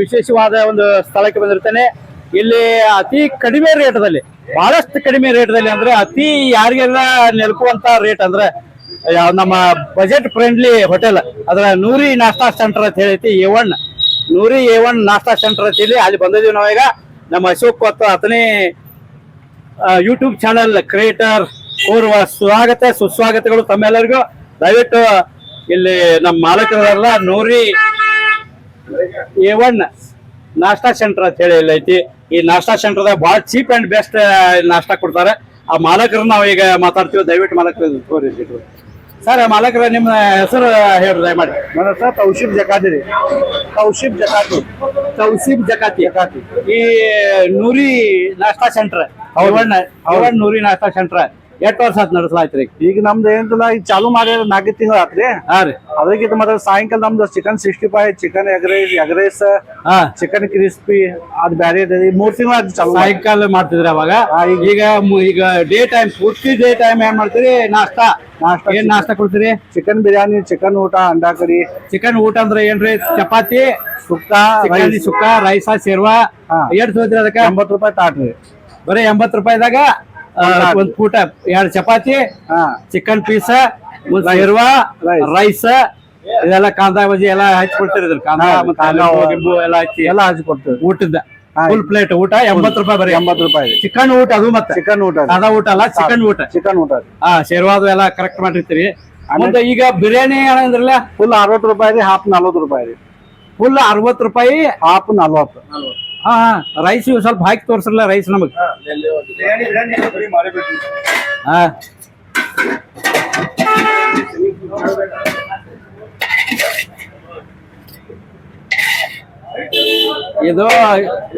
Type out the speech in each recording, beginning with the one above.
ವಿಶೇಷವಾದ ಒಂದು ಸ್ಥಳಕ್ಕೆ ಬಂದಿರ್ತೇನೆ. ಇಲ್ಲಿ ಅತಿ ಕಡಿಮೆ ರೇಟದಲ್ಲಿ, ಬಹಳಷ್ಟು ಕಡಿಮೆ ರೇಟ್ದಲ್ಲಿ ಅಂದ್ರೆ ಅತಿ ಯಾರಿಗೆಲ್ಲ ನೆಲಕುವಂತ ರೇಟ್ ಅಂದ್ರೆ ನಮ್ಮ ಬಜೆಟ್ ಫ್ರೆಂಡ್ಲಿ ಹೋಟೆಲ್ ಅದರ ನೂರಿ ನಾಷ್ಟಾ ಸೆಂಟರ್ ಅಂತ ಹೇಳೈತಿ A one Noori A one ನಾಷ್ಟಾ ಸೆಂಟರ್ ಅಂತ ಹೇಳಿ ಅಲ್ಲಿ ಬಂದಿದ್ದೀವಿ ನಾವೀಗ ನಮ್ಮ ಅಶೋಕ್ ಮತ್ತು ಅತನೇ ಯೂಟ್ಯೂಬ್ ಚಾನಲ್ ಕ್ರಿಯೇಟರ್ ಪೂರ್ವ ಸ್ವಾಗತ, ಸುಸ್ವಾಗತಗಳು ತಮ್ಮೆಲ್ಲರಿಗೂ. ದಯವಿಟ್ಟು ಇಲ್ಲಿ ನಮ್ಮ ಮಾಲಕರೆಲ್ಲ Noori A one Nashta centre ಅಂತ ಹೇಳಿ ಇಲ್ಲಿ ಐತಿ. ಈ ನಾಷ್ಟಾ ಸೆಂಟರ್ದಾಗ ಭಾಳ ಚೀಪ್ ಅಂಡ್ ಬೆಸ್ಟ್ ನಾಷ್ಟಾ ಕೊಡ್ತಾರೆ. ಆ ಮಾಲಕರು ನಾವು ಈಗ ಮಾತಾಡ್ತೀವಿ. ದಯವಿಟ್ಟು ಮಾಲಕರು ತೋರಿಸಿದ್ರು ಸರ್ ಮಾಲಕರ ನಿಮ್ಮ ಹೆಸರು ಹೇಳ್ರಿ ದಯಮಾಡಿ. ನನ್ನ ಹೆಸರು ತೌಶಿಫ್ ಜಕಾತಿ ರೀ. ತೌಶಿಫ್ ಜಕಾತಿ. ತೌಸೀಬ್ ಜಕಾತಿ. ಜಕಾತಿ. ಈ ನೂರಿ ನಾಷ್ಟಾ ಸೆಂಟರ್ ಒನ್ ನೂರಿ ನಾಷ್ಟಾ ಸೆಂಟರ್ ಎಷ್ಟು ವರ್ಷ ಆತ್ ನಡೆಸಲಾಯ್ತು ರೀ? ಈಗ ನಮ್ದು ಏನಿಲ್ಲ ಈಗ ಚಾಲು ಮಾಡಿ ನಾಲ್ಕು ತಿಂಗಳು ಆತ್ರಿ. ಹಾ ರೀ. ಅದಕ್ಕಿಂತ ಮತ್ತೆ ಸಾಯಂಕಾಲ ನಮ್ದು chicken sixty five chicken egg rice egg rice ಹಾ. ಚಿಕನ್ ಕ್ರಿಸ್ಪಿ ಅದ್ ಬ್ಯಾರೆ ಇದೆ. ಈ ಮೂರ್ ತಿಂಗಳು ಅದು ಚಾಲು ಮಾಡಿ. ಸಾಯಂಕಾಲ ಮಾಡ್ತಿದ್ರಿ ಅವಾಗ? ಈಗ- ಈಗ ಮು- ಈಗ ಡೇ ಟೈಮ್ ಪೂರ್ತಿ ಡೇ ಟೈಮ್ ಏನ್ ಮಾಡ್ತೀರಿ? ನಾಷ್ಟಾ? ನಾಷ್ಟಾ. ಏನ್ ನಾಷ್ಟಾ ಕೊಡ್ತೀರಿ? ಚಿಕನ್ ಬಿರಿಯಾನಿ ಚಿಕನ್ ಊಟ ಅಂಡಾ ಕರಿ. ಚಿಕನ್ ಊಟ ಅಂದ್ರೆ ಏನ್ರಿ? ಚಪಾತಿ ಸುಕ್ಕ ಚಿಕನ್ ಸುಕ್ಕ ರೈಸ ಸೇರ್ವಾ. ಹಾ. ಎರಡ್ ತಗೋತೀರಿ ಅದಕ್ಕ? ಎಂಬತ್ತು ರೂಪಾಯಿ ತಾಟ್ರಿ ಬರೀ ಎಂಬತ್ತು ರೂಪಾಯಿದಾಗ? ಒಂದ್ ಊಟ ಎರಡ್ ಚಪಾತಿ ಹಾ. ಚಿಕನ್ ಪೀಸ್ ಇರುವ. ರೈಸ್ ಇದೆಲ್ಲ ಕಾಂದಾ ಬಜಿ ಎಲ್ಲ ಹಚ್ಚಿ ಕೊಡ್ತೀರಿ ಕಾಂದಾ ಹಾ, ಮತ್ತೆ ಎಲ್ಲ ಹಚ್ಚಿ ಎಲ್ಲ ಹಚ್ಚಿ ಕೊಡ್ತೀವಿ ಊಟದ. ಫುಲ್ ಪ್ಲೇಟ್ ಊಟ ಎಂಬತ್ತು ರೂಪಾಯಿ ಬರೀ. ಎಂಬತ್ತು ರೂಪಾಯಿ ಚಿಕನ್ ಊಟ ಅದು ಮತ್ತೆ. ಚಿಕನ್ ಊಟ ಅದ. ಸಾದಾ ಊಟ ಅಲ್ಲ ಚಿಕನ್ ಊಟ. ಚಿಕನ್ ಊಟ ಹಾ ಶೇರ್ವಾದ ಎಲ್ಲ ಕರೆಕ್ಟ್ ಮಾಡಿರ್ತೀರಿ. ಮುಂದೆ ಈಗ ಬಿರಿಯಾನಿ ಏನಂದ್ರಲ್ಲ ಫುಲ್ ಅರವತ್ತು ರೂಪಾಯಿ ರೀ ಹಾಫ್ ನಲ್ವತ್ತು ರೂಪಾಯಿ ರೀ. ಫುಲ್ ಅರವತ್ತು ರೂಪಾಯಿ? ಹಾಫ್ ನಲ್ವತ್ತು. ಹಾ ರೈಸ್ ಸ್ವಲ್ಪ ಹಾಕಿ ತೋರ್ಸಲ್ಲ ರೈಸ್ ನಮಗ್? ಹಾ. ಇದು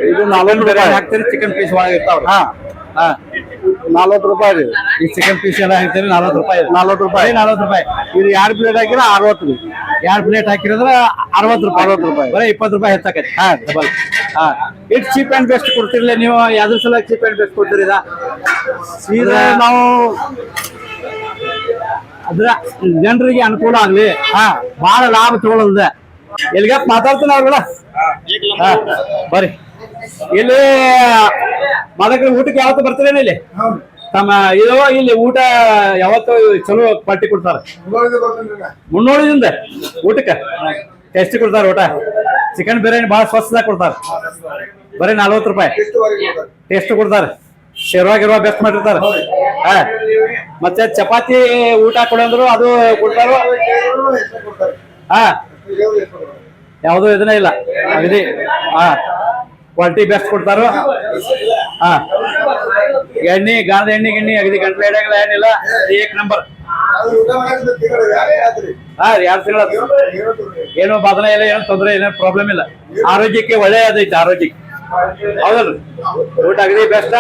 ಇದು ನಲ್ವತ್ತು ರೂಪಾಯಿ. ಹಾಕ್ತೀರಿ ಚಿಕನ್ ಪೀಸ್ ಒಳಗೆ ಇರ್ತಾವ್ರಿ. ಹಾ ಹಾ. ನಲ್ವತ್ತು ರೂಪಾಯಿ ರೀ. ಈ ಚಿಕನ್ ಪೀಸ್ ಎಲ್ಲ ಹಾಕ್ತೀರಿ ನಲ್ವತ್ತು ರೂಪಾಯಿ. ನಲ್ವತ್ತು ರೂಪಾಯಿ. ನಲ್ವತ್ತು ರೂಪಾಯಿ. ಇದು ಎರಡು ಪ್ಲೇಟ್ ಹಾಕಿದ್ರೆ ಅರವತ್ತು ರೀ ಎರಡ್ ಪ್ಲೇಟ್ ಹಾಕಿರೋದ್ರ ಅರವತ್ತು ರೂಪಾಯಿ. ಅರವತ್ತು ರೂಪಾಯಿ. ಬರೀ ಇಪ್ಪತ್ತು ರೂಪಾಯಿ ಹೆಚ್ಚಾಕೈತಿ ಹಾ ಡಬಲ್ ಹಾ. ಇಟ್ ಚೀಪ್ ಅಂಡ್ ಬೆಸ್ಟ್ ಕೊಡ್ತಿರ್ಲಿ ನೀವು. ಯಾವ್ದ್ರ ಸಲ ಚೀಪ್ ಅಂಡ್ ಬೆಸ್ಟ್ ಕೊಡ್ತೀರಿ ಸೀದಾ ನಾವು ಅದ್ರ ಜನರಿಗೆ ಅನುಕೂಲ ಆಗ್ಲಿ. ಹಾ ಬಹಳ ಲಾಭ ತಗೊಳ್ಳದ ಎಲ್ಲಿಗ ಮಾತಾಡ್ತೀನಿ ಅವ್ರಲ್ಲ ಹಾ ಬರ್ರಿ ಇಲ್ಲಿ ಮದಕ ಊಟಕ್ಕೆ ಯಾವತ್ತು ಬರ್ತೀರೇನು ಇಲ್ಲಿ? ತಮ್ಮ ಇದು ಇಲ್ಲಿ ಊಟ ಯಾವತ್ತು ಚಲೋ ಪಟ್ಟಿ ಕೊಡ್ತಾರ. ಮುನ್ನೋಳದಿಂದ ಊಟಕ್ಕೆ ಎಷ್ಟು ಕೊಡ್ತಾರ ಊಟ. ಚಿಕನ್ ಬಿರಿಯಾನಿ ಭಾಳ ಸ್ವಸ್ಥದಾಗ ಕೊಡ್ತಾರ. ಬರೀ ನಲ್ವತ್ತು ರೂಪಾಯಿ. ಟೇಸ್ಟ್ ಕೊಡ್ತಾರ. ಶಿರ್ವಾಗಿರುವ ಬೆಸ್ಟ್ ಮಾಡಿರ್ತಾರ. ಹಾ. ಮತ್ತೆ ಚಪಾತಿ ಊಟ ಕೊಡಂದ್ರು ಅದು ಕೊಡ್ತಾರ? ಹಾ. ಯಾವುದು ಇದನ್ನ ಇಲ್ಲ. ಹಾ. ಕ್ವಾಲಿಟಿ ಬೆಸ್ಟ್ ಕೊಡ್ತಾರ? ಹಾ. ಎಣ್ಣೆ ಗಾಳದ ಎಣ್ಣೆ ಗಿಣ್ಣಿ ಅಗದಿ ಗಂಟ್ಲ ಎಣ್ಣೆಗಳ ಏನಿಲ್ಲ. ಏಕ್ ನಂಬರ್. ಹಾ ಎರಡು ತಿಂಗಳ ಏನು ಬದಲ ಇಲ್ಲ ಏನು ತೊಂದರೆ ಏನೋ ಪ್ರಾಬ್ಲಮ್ ಇಲ್ಲ. ಆರೋಗ್ಯಕ್ಕೆ ಒಳ್ಳೆ ಅದೈತೆ ಆರೋಗ್ಯಕ್ಕೆ. ಹೌದಲ್ರಿ? ಊಟ ಅಗದಿ ಬೆಸ್ಟ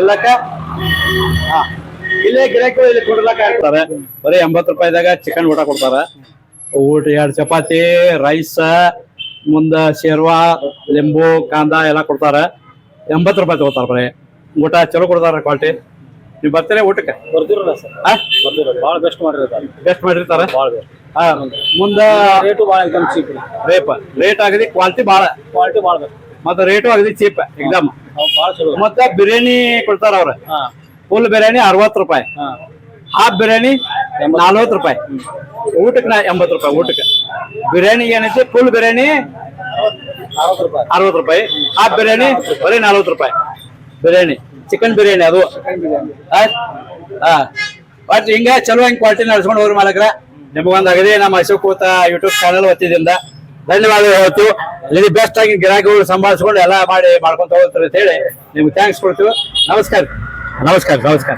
ಇಲ್ಲಕ್ಕ ಹಾ. ಇಲ್ಲೇ ಗಿರಾಕಿಗಳು ಇಲ್ಲಿ ಕೊಡ್ಲಕ್ಕ ಹಾಕ್ತಾರೆ ಬರೀ ಎಂಬತ್ತು ರೂಪಾಯಿದಾಗ ಚಿಕನ್ ಊಟ ಕೊಡ್ತಾರ. ಊಟ ಎರಡು ಚಪಾತಿ ರೈಸ್ ಮುಂದ ಶೇರ್ವಾ ಲಿಂಬು ಕಾಂದ ಎಲ್ಲ ಕೊಡ್ತಾರ. ಎಂಬತ್ತು ರೂಪಾಯಿ ತಗೋತಾರೆ ಬರೀ. ಊಟ ಚಲೋ ಕೊಡ್ತಾರ ಕ್ವಾಲಿಟಿ ನೀವು ಬರ್ತೀರಾ ಊಟಕ್ಕೆ? ಬರ್ತಿರಲ್ಲ ಸರ್. ಹಾ ಭಾಳ ಬೆಸ್ಟ್ ಮಾಡಿರ್ತಾರೆ. ಬೆಸ್ಟ್ ಮಾಡಿರ್ತಾರ? ಭಾಳ ಬೆಸ್ಟ್ ಹಾ ಮುಂದ ರೇಟು ಭಾಳ ಎಕ್ದಮ್ ಚೀಪ್ ರೇಪ್ ರೇಟ್ ಆಗದಿ ಕ್ವಾಲಿಟಿ ಭಾಳ ಕ್ವಾಲಿಟಿ ಭಾಳ ಬೆಸ್ಟ್ ಮತ್ತೆ ರೇಟು ಆಗದಿ ಚೀಪ್ ಎಕ್ದಮ್ ಅವು ಭಾಳ ಚಲೋ. ಮತ್ತೆ ಬಿರಿಯಾನಿ ಕೊಡ್ತಾರ ಅವ್ರ. ಫುಲ್ ಬಿರಿಯಾನಿ ಅರವತ್ತು ರೂಪಾಯಿ. ಹಾ. ಹಾಫ್ ಬಿರಿಯಾನಿ ನಲ್ವತ್ತು ರೂಪಾಯಿ. ಊಟಕ್ಕೆ ನಾ ಎಂಬತ್ತು ರೂಪಾಯಿ ಊಟಕ್ಕೆ. ಬಿರಿಯಾನಿ ಏನೈತಿ? ಫುಲ್ ಬಿರಿಯಾನಿ ಅರವತ್ತು ರೂಪಾಯಿ. ಹಾಫ್ ಬಿರಿಯಾನಿ ಬರೀ ನಲ್ವತ್ತು ರೂಪಾಯಿ. ಬಿರಿಯಾನಿ, ಚಿಕನ್ ಬಿರಿಯಾನಿ ಅದು? ಹಾ ಬಟ್ ಹಿಂಗ ಚಲೋ ಹಿಂಗ್ ಕ್ವಾಲಿಟಿ ನಡ್ಸ್ಕೊಂಡು ಹೋಗ್ರಿ ಮಾಲಕ್ರ. ನಿಮಗೊಂದು ಅಗದಿ ನಮ್ಮ ಅಶೋಕ್ ಕೂತ ಯೂಟ್ಯೂಬ್ ಚಾನಲ್ ಒತ್ತಿದಿಂದ ಧನ್ಯವಾದ ಹೇಳ್ತೀವಿ. ಇಲ್ಲಿ ಬೆಸ್ಟ್ ಆಗಿ ಗಿರಾಕಿಗಳು ಸಂಭಾಳಿಸ್ಕೊಂಡು ಎಲ್ಲ ಮಾಡಿ ಮಾಡ್ಕೊಂತ ಹೋಗ್ತಾರೆ ಅಂತ ಹೇಳಿ ನಿಮ್ಗೆ ಥ್ಯಾಂಕ್ಸ್ ಕೊಡ್ತೀವಿ. ನಮಸ್ಕಾರ. ನಮಸ್ಕಾರ ನಮಸ್ಕಾರ.